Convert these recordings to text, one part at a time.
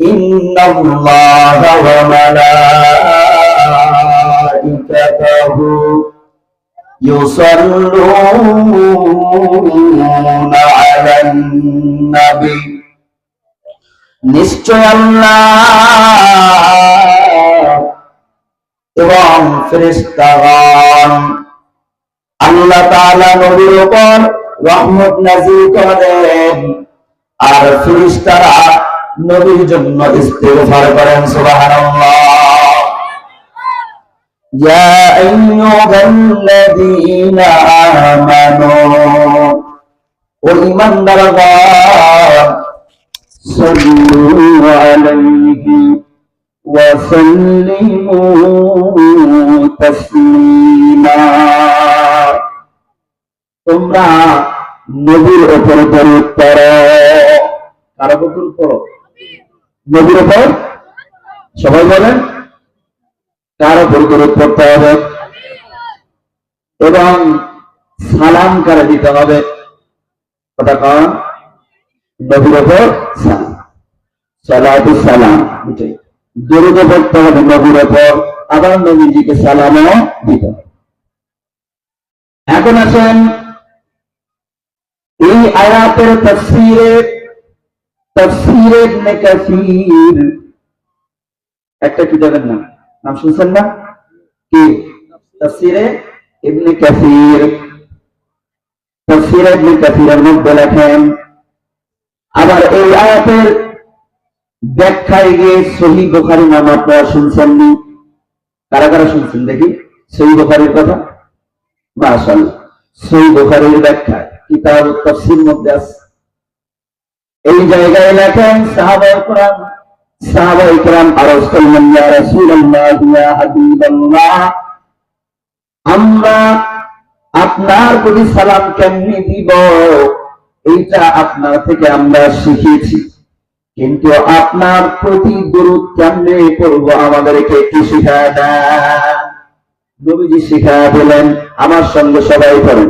إن الله وملائكته يصلون على النبي নিশ্চয় আল্লাহ এবং ফেরেশতাগণ আল্লাহ তাআলা নবীর উপর রহমত নাযিল করেন আর ফেরেশতারা নবীর জন্য ইস্তেগফার করেন সুবহানাল্লাহ ইয়া আইয়ুহাল্লাযীনা আমানু ও ঈমানদারগণ صلوا عليه وسلموا تسليما তোমরা নবীর ওপর দরুদ পড়ো কার ওপর দরুদ পড়ো নবীর ওপর সবাই বলেন কার ওপর দরুদ পড়তে হবে এবং সালাম কারে দিতে হবে। কথা কন, নবীর ওপর সালাম। সালাতু সালাম দরুদ পড়তে হবে নবীর ওপর আবার নবীজিকে সালামও দিতে হবে। এখন আসেন, এই আয়াতের তফসিরে আবার এই আয়াতের ব্যাখ্যায় গিয়ে সহি বোখারি নাম আপনারা শুনছেন নি? কারা কারা শুনছেন দেখি? সহি বোখারির কথা? মাশাল সহি বোখারির ব্যাখ্যা, কিতাব, তফসির মধ্যে আছে। এই জায়গায় লেখেন সাহাবা কোরআন সাহাবা ইকরাম আরজ করলেন রাসূলুল্লাহ, ইয়া হাবিবাল্লাহ, আমরা আপনার প্রতি সালাম কেমনি দিব? এইটা আপনার থেকে আমরা শিখেছি। কিন্তু আপনার প্রতি দরুদ কেমনে করব আমাদেরকে একটু শিখায় দেন। নবীজি শিখায় দিলেন, আমার সঙ্গে সবাই করেন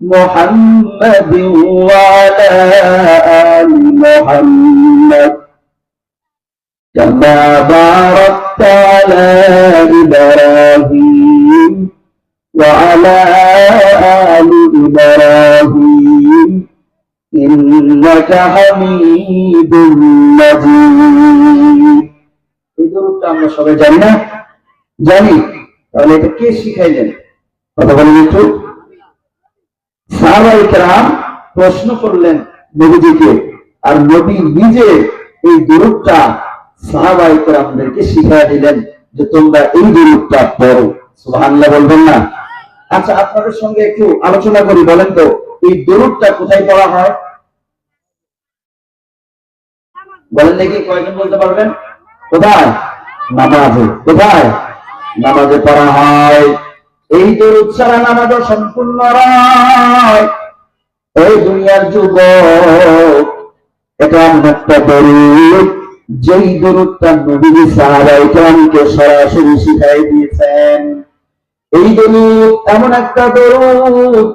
محمد وعلى آل محمد كما باركت على إبراهيم وعلى آل إبراهيم إنك حميد مجيد এই দরুদটা আমরা সবাই জানি না জানি তাহলে এটা কে শিখাইলেন কথা বলেন একটু সাহাবাই কেরাম প্রশ্ন করলেন নবীজিকে, আর নবী নিজে এই দরুদটা সাহাবাই কেরামদেরকে শিখাই দিলেন যে তোমরা এই দরুদটা পড়ো। সুবহানাল্লাহ বলবেন না? আচ্ছা আপনাদের সঙ্গে একটু আলোচনা করি, বলেন তো, এই দরুদটা কোথায় পড়া হয়? বলেন দেখি কয়েকজন বলতে পারবেন? কোথায়? নামাজে। কোথায়? নামাজে পড়া হয়। এই দরুদ ছাড়া নামাজও সম্পূর্ণ এই দুনিয়ার যুবক, এটা একটা দরুদ যেই দরুদটা নবী সাহাবাই কেরামকে সরাসরি শিখাই দিয়েছেন, এই দরুদ এমন একটা দরুদ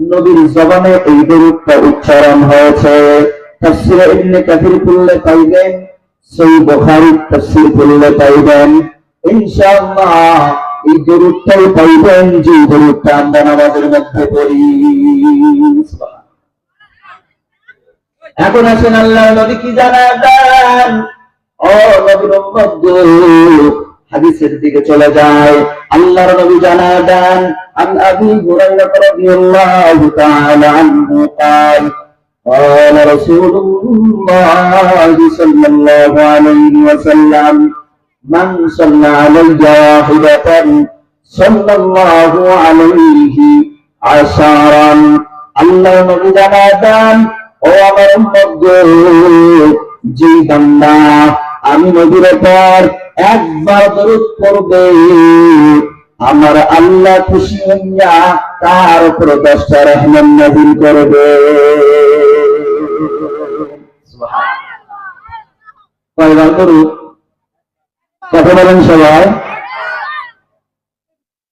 নবীর জবানে এই দরুদটা উচ্চারণ হয়েছে। তাফসিরে ইবনে কাসির খুললে পাইবেন, সেই বুখারী তাফসির খুললে পাইবেন। ইনশাআল্লাহ এই দরুদটাই পাইবেন যে দরুদটা আমরা নামাজের মধ্যে পড়ি এখন আসেন আল্লাহ নবী কি জানায় দেন ও নবীর উম্মত গো, হাদিসের দিকে চলে যায় আল্লাহর নবী জানা দেন عن ابي هريره رضي الله تعالى عنه قال قال رسول الله صلى الله عليه وسلم من صلى علي واحدة صلى الله عليه عشرا আল্লাহ নবী জানা দেন ও আমার উম্মত গো, যেই বান্দা আমি নবীর পর একবার দরুদ পড়বে আমার আল্লাহ খুশি হইয়া তার উপর দশটা রহমান নাজিল করবে কয়বার দরুদ কথা বলেন সবাই?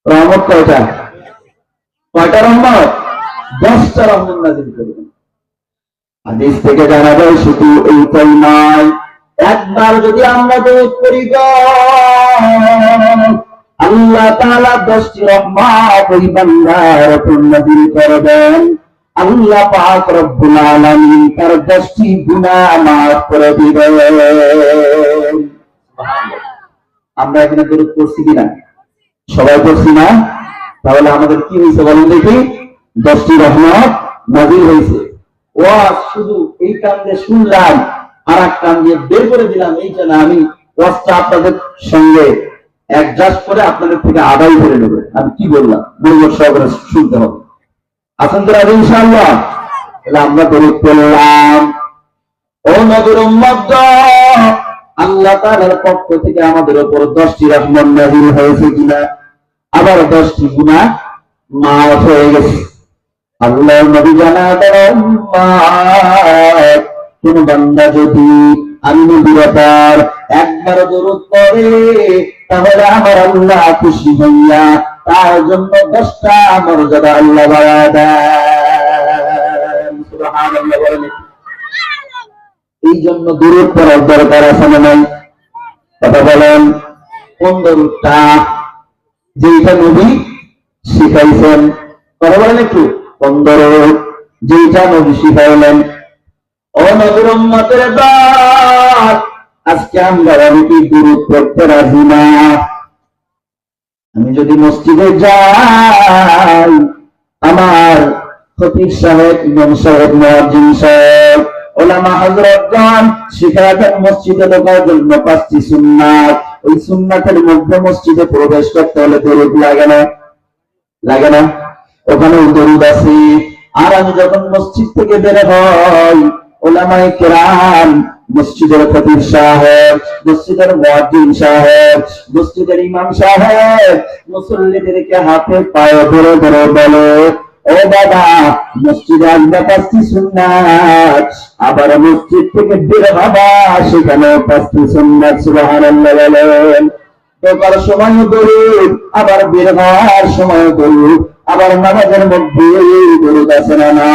রহমত কয়টা? কয়টা রহমত? দশটা রহমত নাজিল করবেন। হাদিস থেকে জানা যায় শুধু এইটাই নয়, একবার যদি আমরা দোষ করি আল্লাহ তাআলা দশটি রহমত ওই বান্দার উপর নাযিল করবেন। আল্লাহ পাক রব্বুল আলামিন তার দশটি গুনাহ মাফ করে দিবেন। আমরা এখানে দরুদ পড়ছি কিনা সবাই পড়ছি না তাহলে আমাদের কি হয়েছে বলেন দেখি? দশটি রহমত নাজিল হয়েছে। ও শুধু এই কান দিয়ে শুনলাম আর এক কান দিয়ে বের করে দিলাম এইটা না আমি ওয়াজটা আপনাদের সঙ্গে অ্যাডজাস্ট করে আপনাদের থেকে আদায় করে নেবে। আমি কি বললাম? মনোযোগ সহকারে শুনতে হবে। আছেন তো রাজি ইনশাআল্লাহ। তাহলে আমরা দরুদ পড়লাম ও নবীর উম্মত আল্লাহ তাআলার পক্ষ থেকে আমাদের উপর দশটি রহমত নাজিল হয়েছে কিনা? আবার দশটি গুণা মাফ হয়ে গেছে। আল্লাহ নবী জানা কোন বান্দা যদি আমি নবীর ব্যাপার একবার দরুদ করে তাহলে আমার আল্লাহ খুশি হইয়া তার জন্য দশটা মর্যাদা আল্লাহ বাড়া দেন। সুবহানাল্লাহ বলেন। এই জন্য দূরত করার দরকার আছে না নাই? কথা বলেন কোন দরুদটা যেটা নবী শিখাইছেন, কথা বলেন একটু কোন দরুদ যেটা নবী শিখাইলেন। ও নবীর উম্মতের দাস আজকে আমরা অনেকেই দূরত করতে রাজি না। আমি যদি মসজিদে যাই, আমার খতিব সাহেব, ইমাম সাহেব, মুয়াজ্জিন সাহেব ওলামা হযরতগণ শিখাতেন মসজিদে ঢোকার জন্য পাঁচটি সুন্নাত। ওই সুন্নাতের মধ্যে মসজিদে প্রবেশ করতে হলে দরুদ লাগে না? লাগে না? ওখানে দরুদ আছে। আর আমি যখন মসজিদ থেকে বের হই, ওলামায়ে কেরাম, মসজিদের খতিব সাহেব, মসজিদের মুয়াজ্জিন সাহেব, মসজিদের ইমাম সাহেব, মুসল্লিদেরকে হাতে পায়ে ধরে ধরে বলে ও বাবা, মসজিদ আসবা পাঁচটি আবার মসজিদ থেকে বের বাবা সেখানে পাঁচটি সুন্নাত, সুবহানাল্লাহ বলেন ঢোকার সময় দরুদ, আবার বের হওয়ার সময় দরুদ, আবার নামাজের মধ্যে দরুদ আছে না?